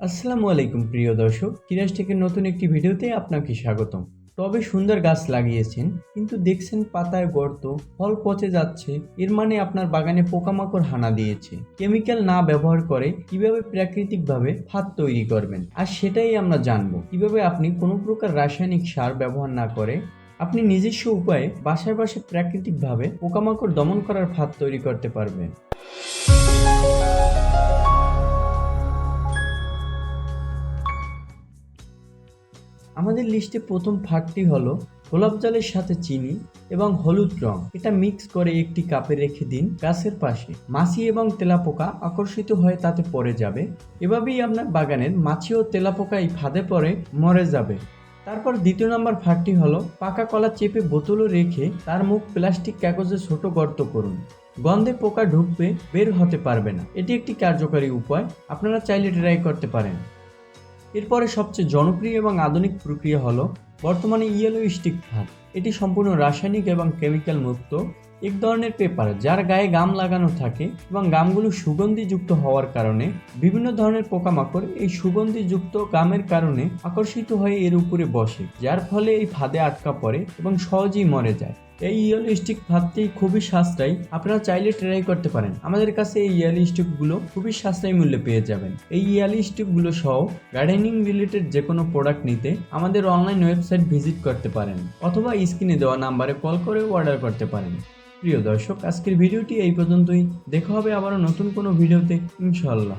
আসসালামু আলাইকুম, প্রিয় দর্শক। কিরাজ টেকের নতুন একটি ভিডিওতে আপনাকে স্বাগতম। তবে সুন্দর গাছ লাগিয়েছেন, কিন্তু দেখছেন পাতায় গর্ত, ফল পচে যাচ্ছে, এর মানে আপনার বাগানে পোকামাকড় হানা দিয়েছে। কেমিক্যাল না ব্যবহার করে কীভাবে প্রাকৃতিকভাবে ফাঁদ তৈরি করবেন? আর সেটাই আমরা জানব। কীভাবে আপনি কোনো প্রকার রাসায়নিক সার ব্যবহার না করে আপনি নিজস্ব উপায়ে বাসায় বাসায় প্রাকৃতিকভাবে পোকামাকড় দমন করার ফাঁদ তৈরি করতে পারবেন? আমাদের লিস্টে প্রথম ফাঁকটি হলো গোলাপ জলের সাথে চিনি এবং হলুদ রং। এটা মিক্স করে একটি কাপে রেখে দিন গাছের পাশে। মাছি এবং তেলাপোকা আকর্ষিত হয়ে তাতে পড়ে যাবে। এভাবেই আপনার বাগানের মাছি ও তেলাপোকা এই ফাঁদে পড়ে মরে যাবে। তারপর দ্বিতীয় নম্বর ফাঁকটি হলো পাকা কলা চেপে বোতলে রেখে তার মুখ প্লাস্টিক কাগজে ছোট গর্ত করুন। গন্ধে পোকা ঢুকবে, বের হতে পারবে না। এটি একটি কার্যকারী উপায়। আপনারা চাইলে ট্রাই করতে পারেন। এরপরে সবচেয়ে জনপ্রিয় এবং আধুনিক প্রক্রিয়া হলো বর্তমানে ইয়েলো স্টিক ফাঁদ এটি সম্পূর্ণ রাসায়নিক এবং কেমিক্যাল মুক্ত, এক ধরনের পেপার যার গায়ে গাম লাগানো থাকে এবং গামগুলো সুগন্ধিযুক্ত হওয়ার কারণে বিভিন্ন ধরনের পোকামাকড় এই সুগন্ধিযুক্ত গামের কারণে আকর্ষিত হয়ে এর উপরে বসে, যার ফলে এই ফাঁদে আটকা পড়ে এবং সহজেই মরে যায়। এই ইয়েলো স্টিক ফাঁদটি খুবই সাশ্রয়ী। আপনারা চাইলে ট্রাই করতে পারেন। আমাদের কাছে এই ইয়ালি স্টিকগুলো খুবই সাশ্রয়ী মূল্যে পেয়ে যাবেন। এই ইয়ালি স্টিকগুলো সহ গার্ডেনিং রিলেটেড যে কোনো প্রোডাক্ট নিতে আমাদের অনলাইন ওয়েবসাইট ভিজিট করতে পারেন অথবা স্ক্রিনে দেওয়া নাম্বারে কল করে অর্ডার করতে পারেন। প্রিয় দর্শক, আজকের ভিডিওটি এই পর্যন্তই। দেখা হবে আবারও নতুন কোনো ভিডিওতে ইনশাল্লাহ